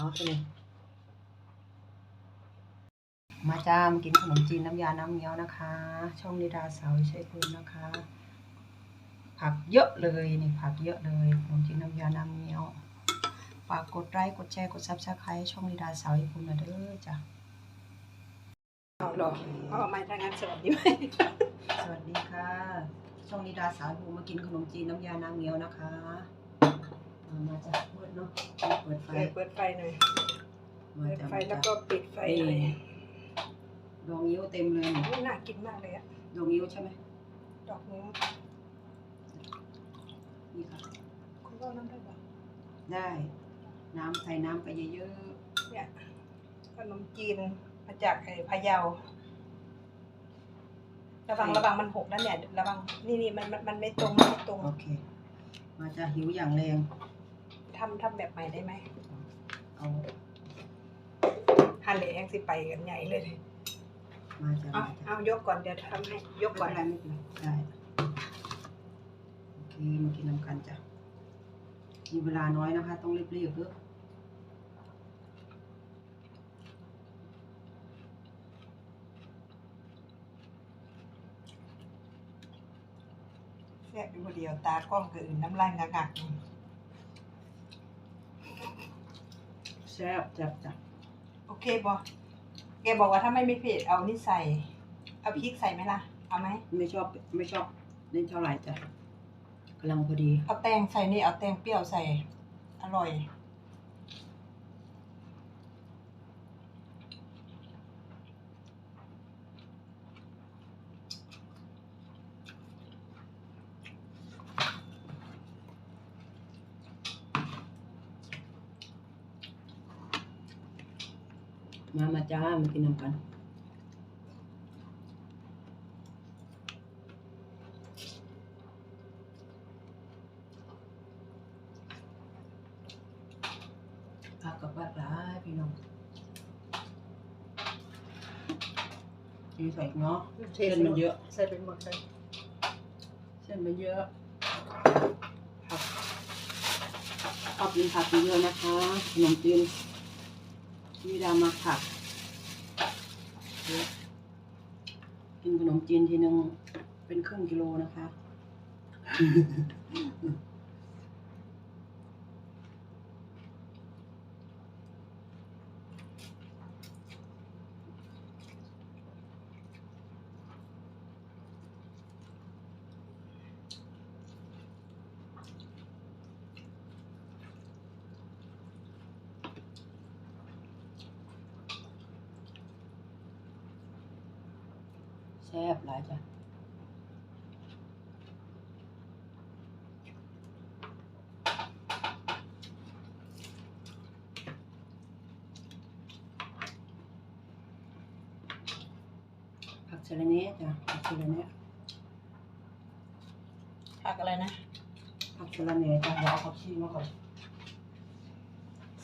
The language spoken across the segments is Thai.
เอาตัวนี้มาจ้ามกินขนมจีนน้ำยา น้ำเงี้ยวนะคะ ช่องนิดาสาวใช้คุณนะคะ ผักเยอะเลยนี่ผักเยอะเลยขนมจีนน้ำยา น้ำเงี้ยวฝากกดไลค์กดแชร์กดซับสไครต์ช่องนิดาสาวให้คุณนะเด้อจ้ะเอาหรอเอาออกมาทางงานสวัสดีไหมสวัสดีค่ะ ช่องนิดาสาวให้คุณมากินขนมจีนน้ำยา น้ำเงี้ยวนะคะอ่า มาจากเปิดเนาะเปิดไฟเปิดเปิดไฟหน่อยมาเปิดจากไฟแล้วก็ปิดไฟหน่อยนี่ดองยิ้วเต็มเลยนี่อุ๊ยน่ากินมากเลยอะดองยิ้วใช่ไหมดอกนี้นี่ค่ะ คุณก็น้ำได้ปะได้ น้ำใส่น้ำไปเยอะเนี่ยขนมจีนมาจากไอ้พะเยา ระวังระวังมันหกนะเนี่ยระวังนี่นี่มันมันมันไม่ตรงมันไม่ตรง ๆโอเค มาจะหิวอย่างแรง ทำทำแบบใหม่ได้ไหมเอาฮันเลยแองสิไปกันใหญ่เลยมาจะเอามาจะเอายกก่อนเดี๋ยวทำให้ยกไม่ก่อนเป็นไรไม่เป็นไรได้โอเคมากินน้ำกันจ้ะมีเวลาน้อยนะคะ ต้องรีบๆเพื่อแซ่บอยู่คนเดียวตากล้องคืออื่นน้ำลายงะงัก แซ่บจับจ้ะโอเคบอแกบอกว่าถ้าไม่มีเผ็ดเอานี่ใส่ เอาพริกใส่ไหมล่ะ เอาไหม ไม่ชอบไม่ชอบเล่นเท่าไหร่จ้ะกำลังพอดี เอาแตงใส่นี่ เอาแตงเปรี้ยวใส่ อร่อย มามาจ้ามากินน้ำกันผักกับปลาร้ายพี่น้องนี่ใส่อีกเนาะเส้นมันเยอะ ใส่เป็นหมดเลยเส้นมันเยอะผักชอบกินผักเยอะๆนะคะขนมจีน มีดามาผัก กินขนมจีนทีนึงเป็นครึ่งกิโลนะคะ แซ่บหลายจ้ะผักสะระแหน่จ้ะผักสะระแหน่ผักอะไรนะ ผักสะระแหน่จ้ะเดี๋ยวเอาผักชีมาก่อน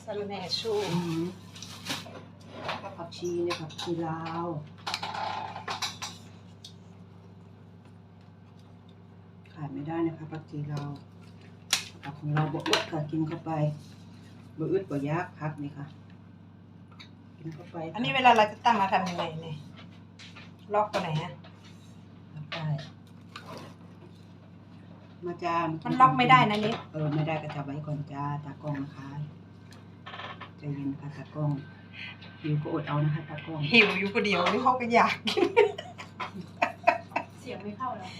สะระแหน่ชูอืมก็ผักชีเนี่ยผักชีลาว ขายไม่ได้นะคะผักชีลาวผักของเราบอึดค่ะกินเข้าไปบอึดบ่ยากพักนี่ค่ะกินเข้าไปอันนี้เวลาเราจะตั้งมาทำยังไงเนี่ยล็อกตัวไหนฮะพักได้มาจ้ามัมันล็อกไม่ได้นะนิดเออไม่ได้ก็จับไว้ก่อนจ้าตากล้องนะคะใจเย็นค่ะตากล้องหิวก็อดเอานะคะตากล้องหิวอยู่คนเดียวนี่เขาก็อยากกินเสียงไม่เข้าแล้ว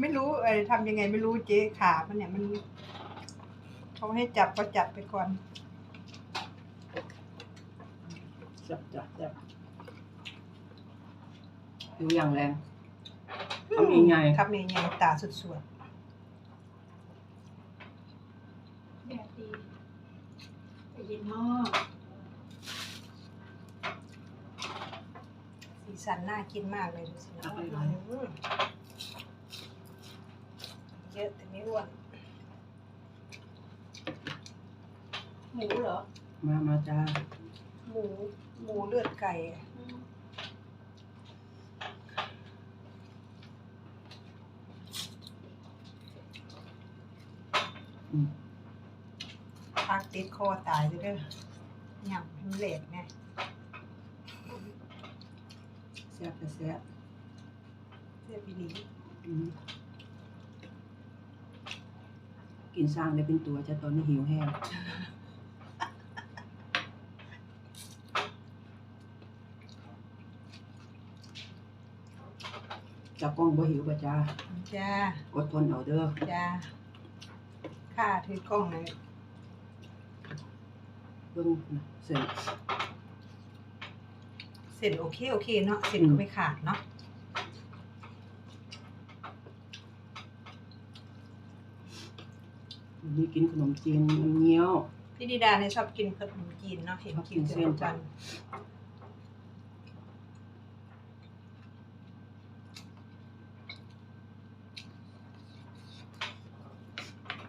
ไม่รู้เออทำยังไงไม่รู้เจ๊ขามันเนี่ยมันเขาให้จับก็จับไปก่อน จับจับจับหิวอย่างแรงทำยังไงครับนี่ยังตาสุดแดดดีแต่เย็นมากๆสีสันน่ากินมากเลยดูสินะอืมเยอะแต่ไม่อ้วนหมูเหรอ มามาจ้าหมูหมูเลือดไก่อะอืมอืมพักติดคอตายเด้อหยับมันเหลกไงแซ่บแต่แซ่บเสียปีนี้อืม กินสร้างได้เป็นตัวจะตอนนี้หิวแห้งจับกล้องบ่หิวป่ะจ้าจ้าอดทนเอาเด้อจ้าค่าถือกล้องเลยเบิ่งนะเสร็จ เสร็จโอเค โอเคเนาะเสร็จก็ไม่ขาดเนาะ นนี้กินขนมจีนน้ำเงี้ยวพี่ดิดาเนี่ยชอบกินขนมจีนเนาะเห็นชอบกิกินนเสเส้ร็จนทุกวัน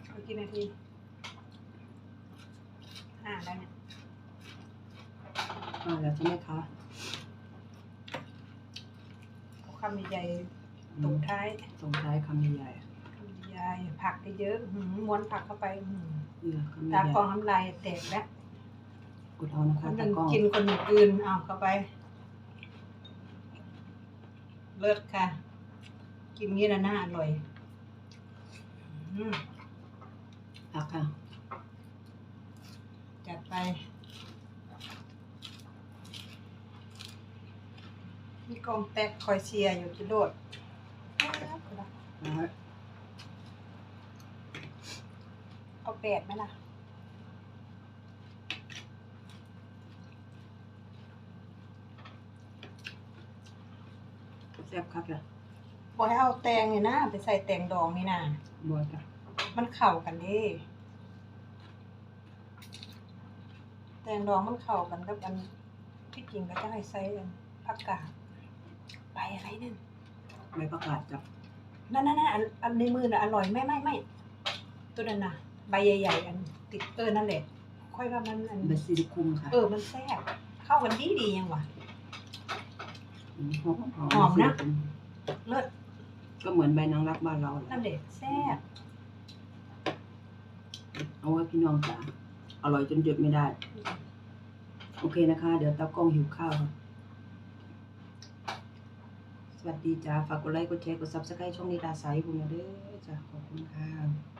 เอากี่นาทีห้าแล้วเนี่ยมาแล้วใช่ไหมคะเอาคำใหญ่อืๆตรมงท้ายส่งท้ายคำใหญ่ คำใหญ่ๆผักเยอะๆอื้อหือม้วนผักเข้าไปอื้อหือๆเออคำใหตาญ่กองน้ำลายแตกแล้วๆกดเอานะคะมันตากล้องกินคนอื่นเอาเข้าไป เลิศค่ะ กินงี้นะน่าอร่อยอืมพักค่ะ จัดไปมีกองแตกคอยเชียร์อยู่จะโดดเอาไว้ เอา แปดไหมล่ะแซ่บครับจ้ะบอยเอาแตงเนี่ยนะไปใส่แตงดองนี่นะบัวจ้ะมันเข้ากันเดิแตงดองมันเข้ากันกับอันที่จริงก็จะให้ใส่อันผักกาดใบอะไรนั่นใบประกาศจ้ะนั่นนั่นนั่นอันอันในมือน่ะอร่อยไม่ไม่ไม่ตัวนั้นน่ะ ใบใหญ่ๆอันติดเออนั่นแหละ ค่อยว่ามันอันใบซิลิคุมค่ะเออมันแซ่บเข้ากันดีดียังวะมหอมหอมนะซิลิคุมเลิศก็เหมือนใบนางรักบ้านเราแหนั่ละนเด็ดแซ่บเอาไว้พี่น้องจ๋าอร่อยจนหยุดไม่ได้ โอเคนะคะ เดี๋ยวตากล้องหิวข้าวค่ะสวัสดีจ้า ฝากกดไลค์ กดแชร์ กดซับสไครต์ช่องนิดาไซด์คุณนะเด้อจ้าขอบคุณค่ะ